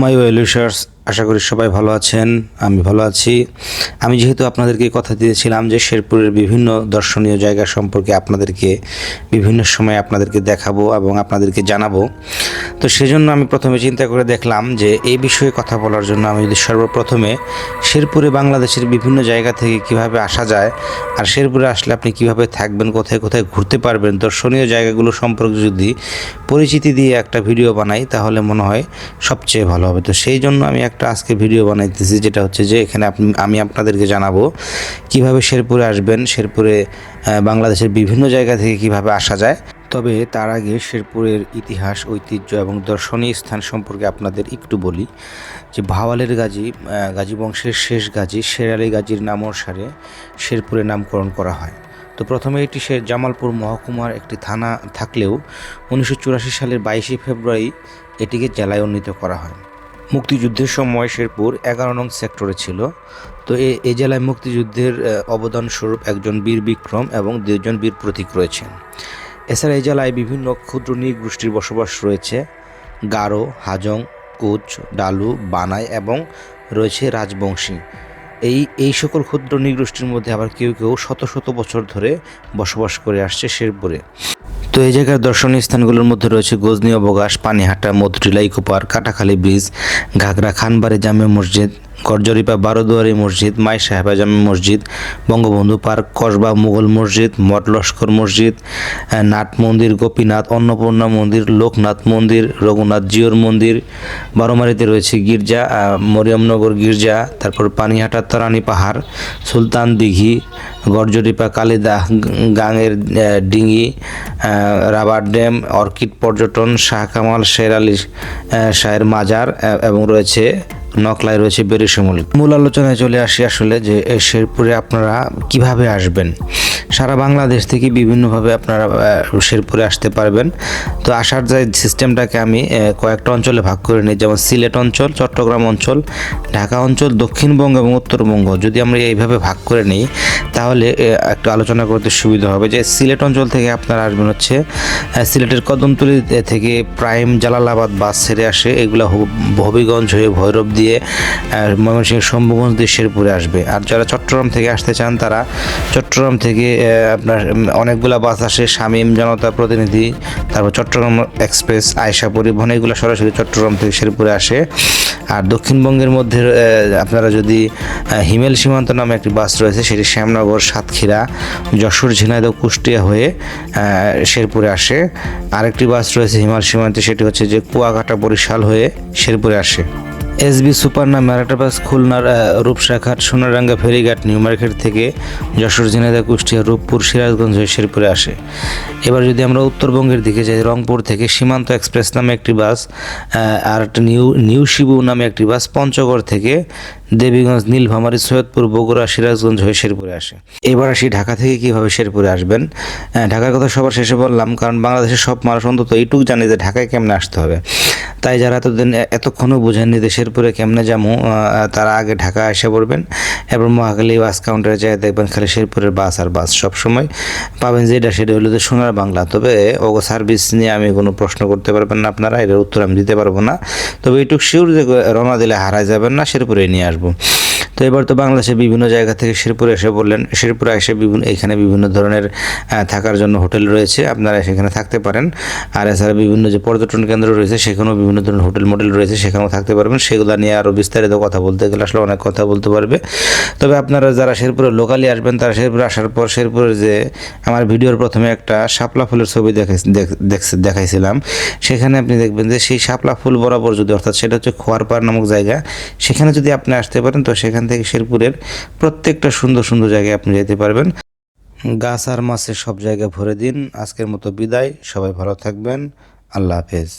মাই ওয়েলিশার্স আশা করি সবাই ভালো আছেন, আমি ভালো আছি। আমি যেহেতু আপনাদেরকে কথা দিয়েছিলাম যে শেরপুরের বিভিন্ন দর্শনীয় জায়গা সম্পর্কে আপনাদেরকে বিভিন্ন সময় আপনাদেরকে দেখাবো এবং আপনাদেরকে জানাব। তো সেজন্য আমি প্রথমে চিন্তা করে দেখলাম যে এই বিষয়ে কথা বলার জন্য আমি যদি সর্বপ্রথমে শেরপুরে বাংলাদেশের বিভিন্ন জায়গা থেকে কীভাবে আসা যায় আর শেরপুরে আসলে আপনি কীভাবে থাকবেন, কোথায় কোথায় ঘুরতে পারবেন, দর্শনীয় জায়গাগুলো সম্পর্কে যদি পরিচিতি দিয়ে একটা ভিডিও বানাই তাহলে মনে হয় সবচেয়ে ভালো হবে। তো সেই জন্য আমি আজকে ভিডিও বানাইতেছি, যেটা হচ্ছে যে এখানে আপনি, আমি আপনাদেরকে জানাব কীভাবে শেরপুরে আসবেন, শেরপুরে বাংলাদেশের বিভিন্ন জায়গা থেকে কীভাবে আসা যায়। তবে তার আগে শেরপুরের ইতিহাস, ঐতিহ্য এবং দর্শনীয় স্থান সম্পর্কে আপনাদের একটু বলি, যে ভাওয়ালের গাজী গাজী বংশের শেষ গাজী শের আলী গাজীর নাম অনুসারে শেরপুরে নামকরণ করা হয়। তো প্রথমে এটি সে জামালপুর মহকুমার একটি থানা থাকলেও উনিশশো চুরাশি সালের বাইশে ফেব্রুয়ারি এটিকে জেলায় উন্নীত করা হয়। মুক্তিযুদ্ধের সময় শেরপুর এগারো নং সেক্টরে ছিল। তো এ জেলায় মুক্তিযুদ্ধের অবদান স্বরূপ একজন বীর বিক্রম এবং দুজন বীর প্রতীক রয়েছেন। এছাড়া এই জেলায় বিভিন্ন ক্ষুদ্র নৃগোষ্ঠীর বসবাস রয়েছে। গারো, হাজং, কুচ, ডালু, বানাই এবং রয়েছে রাজবংশী। এই এই সকল ক্ষুদ্র নৃগোষ্ঠীর মধ্যে আবার কেউ কেউ শত শত বছর ধরে বসবাস করে আসছে শেরপুরে। এই জায়গার দর্শনীয় স্থানগুলোর মধ্যে রয়েছে Gazni Abakash, Panihata Madhutila eco park Katakhali bridge, Ghagra, Khanbari জামে মসজিদ গরজরিপা বারোদুয়ারি মসজিদ মাই সাহেবা জামে মসজিদ, বঙ্গবন্ধু পার্ক, কসবা মুঘল মসজিদ, মঠ লস্কর মসজিদ নাট মন্দির, গোপীনাথ অন্নপূর্ণা মন্দির, লোকনাথ মন্দির, রঘুনাথ জিওর মন্দির, বারোমারিতে রয়েছে গির্জা মরিয়মনগর গির্জা, তারপর পানিহাটা তরানি পাহাড়, সুলতান দিঘি, গরজরিপা কালিদা গাঙের ডিঙি রাবার ড্যাম, অর্কিড পর্যটন, শাহ কামাল শের আলী শাহের মাজার এবং রয়েছে নকলায় রয়েছে বেরিসমুল। মূল আলোচনায় চলে আসি আসলে যে শেরপুরে আপনারা কীভাবে আসবেন? সারা বাংলাদেশ থেকে বিভিন্নভাবে আপনারা শেরপুরে আসতে পারবেন। তো আসার যে সিস্টেমটাকে আমি কয়েকটা অঞ্চলে ভাগ করে নিই, যেমন সিলেট অঞ্চল, চট্টগ্রাম অঞ্চল, ঢাকা অঞ্চল, দক্ষিণবঙ্গ এবং উত্তরবঙ্গ। যদি আমরা এইভাবে ভাগ করে নিই, তাহলে একটু আলোচনা করতে সুবিধা হবে যে সিলেট অঞ্চল থেকে আপনারা আসবেন হচ্ছে সিলেটের কদমতলি থেকে প্রাইম জালালাবাদ বাস ছেড়ে আসে। এগুলো হব- হবিগঞ্জ হয়ে ভৈরব দিয়ে ময়মনসিংহ, শম্ভুগঞ্জ দিয়ে শেরপুরে আসবে। আর যারা চট্টগ্রাম থেকে আসতে চান, তারা চট্টগ্রাম থেকে আপনার অনেকগুলা বাস আসে, শামীম জনতা প্রতিনিধি, তারপর চট্টগ্রাম এক্সপ্রেস আয়সা পরিবহন এগুলো সরাসরি চট্টগ্রাম থেকে শেরপুরে আসে। আর দক্ষিণবঙ্গের মধ্যে আপনারা যদি হিমেল সীমান্ত নামে একটি বাস রয়েছে, সেটি শ্যামনগর, সাতক্ষীরা, যশোর, ঝিনাইদহ, কুষ্টিয়া হয়ে শেরপুরে আসে। আরেকটি বাস রয়েছে হিমাল সীমান্তে, সেটি হচ্ছে যে কুয়াকাটা বরিশাল হয়ে শেরপুরে আসে। এসবি সুপার নামে আরেকটা বাস খুলনার রূপসাঘাট সোনারাঙ্গা ফেরিঘাট, নিউ মার্কেট থেকে যশোর, ঝিনাইদহ, কুষ্টিয়া, রূপপুর, সিরাজগঞ্জ হয়ে শেরপুরে আসে। এবার যদি আমরা উত্তরবঙ্গের দিকে যাই, রংপুর থেকে সীমান্ত এক্সপ্রেস নামে একটি বাস আর একটা নিউ নিউ শিবু নামে একটি বাস পঞ্চগড় থেকে দেবীগঞ্জ নীলভামারী সৈয়দপুর, বগুড়া, সিরাজগঞ্জ হয়ে শেরপুরে আসে। এবার আসি ঢাকা থেকে কীভাবে শেরপুরে আসবেন? ঢাকার কথা সবার শেষে বললাম, কারণ বাংলাদেশের সব মানুষ অন্তত এইটুকু জানে যে ঢাকায় কেমনে আসতে হবে। তাই যারা এতদিন, এতক্ষণও বোঝেননি যে শেরপুরে কেমনে যাব তারা আগে ঢাকা এসে পড়বেন। এবং মহাকালী বাস কাউন্টারে যায় দেখবেন খালি শেরপুরের বাস আর বাস সবসময়। পাবেন যেটা, সেটা হলো যে সোনার বাংলা। তবে ওগো সার্ভিস নিয়ে আমি কোনো প্রশ্ন করতে পারবেন না আপনারা এটার উত্তর আমি দিতে পারব না। তবে এইটুক শিওর যে রওনা দিলে হারায় যাবেন না শেরপুরে নিয়ে আসব। তো এবার তো বাংলাদেশের বিভিন্ন জায়গা থেকে শেরপুরে এসে বললেন শেরপুরে এসে বিভিন্ন এখানে বিভিন্ন ধরনের থাকার জন্য হোটেল রয়েছে। আপনারা সেখানে থাকতে পারেন। আর এছাড়া বিভিন্ন যে পর্যটন কেন্দ্র রয়েছে, সেখানেও বিভিন্ন ধরনের হোটেল মডেল রয়েছে। সেখানেও থাকতে পারবেন। সেগুলো নিয়ে আরও বিস্তারিত কথা বলতে গেলে আসলে অনেক কথা বলতে পারবে। তবে আপনারা যারা শেরপুরে লোকালি আসবেন, তারা শেরপুরে আসার পর শেরপুরের যে আমার ভিডিওর প্রথমে একটা শাপলা ফুলের ছবি দেখাই দেখ- দেখ- দেখাইছিলাম। সেখানে আপনি দেখবেন যে সেই শাপলা ফুল বরাবর যদি, অর্থাৎ সেটা হচ্ছে খোয়ারপাড় নামক জায়গা, সেখানে যদি আপনি আসতে পারেন, তো সেখান থেকে শেরপুরের প্রত্যেকটা সুন্দর সুন্দর জায়গায় আপনি যেতে পারবেন। গাছ আর মাছের সব জায়গায় ভরে দিন। আজকের মতো বিদায়। সবাই ভালো থাকবেন। আল্লাহ হাফেজ।